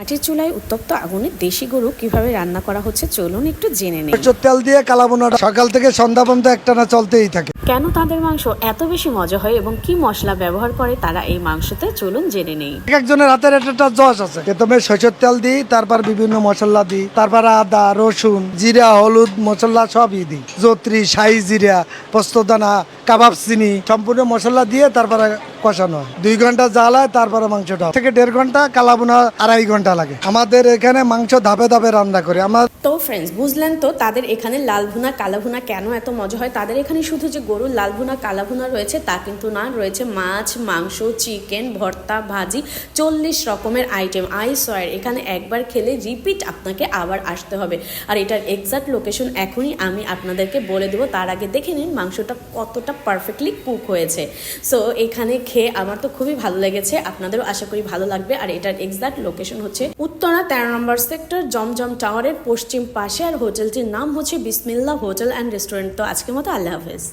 মাটির চুলায় উত্তপ্ত আগুনে দেশি গরু কীভাবে রান্না করা হচ্ছে চলুন একটু জেনে নেই। তেল দিয়ে কালাবোনাটা সকাল থেকে সন্ধ্যা পর্যন্ত একটানা চলতেই থাকে। কেন তাদের মাংস এত বেশি মজা হয় এবং কি মশলা ব্যবহার করে তারা এই মাংসতে চলুন জেনে নেই। এক একজনের হাতের একটা জশ আছে। প্রথমে সরষের তেল দিই তারপর বিভিন্ন মশলা দিই তারপর আদা রসুন জিরা হলুদ মশলা সবই দিই। জত্রি শাহি জিরা পোস্তদানা কাবাব চিনি সম্পূর্ণ মশলা দিয়ে তারপরে কষানো দুই ঘণ্টা জাল হয় তারপরে মাংসটা। থেকে দেড় ঘণ্টা কালাবোনা আড়াই ঘণ্টা লাগে। আমাদের এখানে মাংস ধাপে ধাপে রান্না করে। আমার তো ফ্রেন্ডস বুঝলেন তো তাদের এখানে লাল ভুনা, কালা ভুনা কেন এত মজা হয়? তাদের এখানে শুধু যে গরুর লাল ভুনা, কালা ভুনা রয়েছে, তা কিন্তু না। রয়েছে মাছ, মাংস, চিকেন, ভর্তা, ভাজি, চল্লিশ রকমের আইটেম আই সয়ের এখানে একবার খেলে রিপিট আপনাকে আবার আসতে হবে। আর এটার এক্সাক্ট লোকেশন এখনই আমি আপনাদেরকে বলে দেবো। তার আগে দেখে নিন মাংসটা কতটা পারফেক্টলি কুক হয়েছে। সো এখানে খেয়ে আমার তো খুবই ভালো লেগেছে, আপনাদেরও আশা করি ভালো লাগবে। আর এটার এক্সাক্ট লোকেশন হচ্ছে উত্তরা তেরো নম্বর সেক্টর জমজম টাওয়ারের পশ্চিম পাশে। আর হোটেলটির নাম হচ্ছে বিসমিল্লা হোটেল অ্যান্ড রেস্টুরেন্ট। তো আজকের মতো আল্লাহ হাফেজ।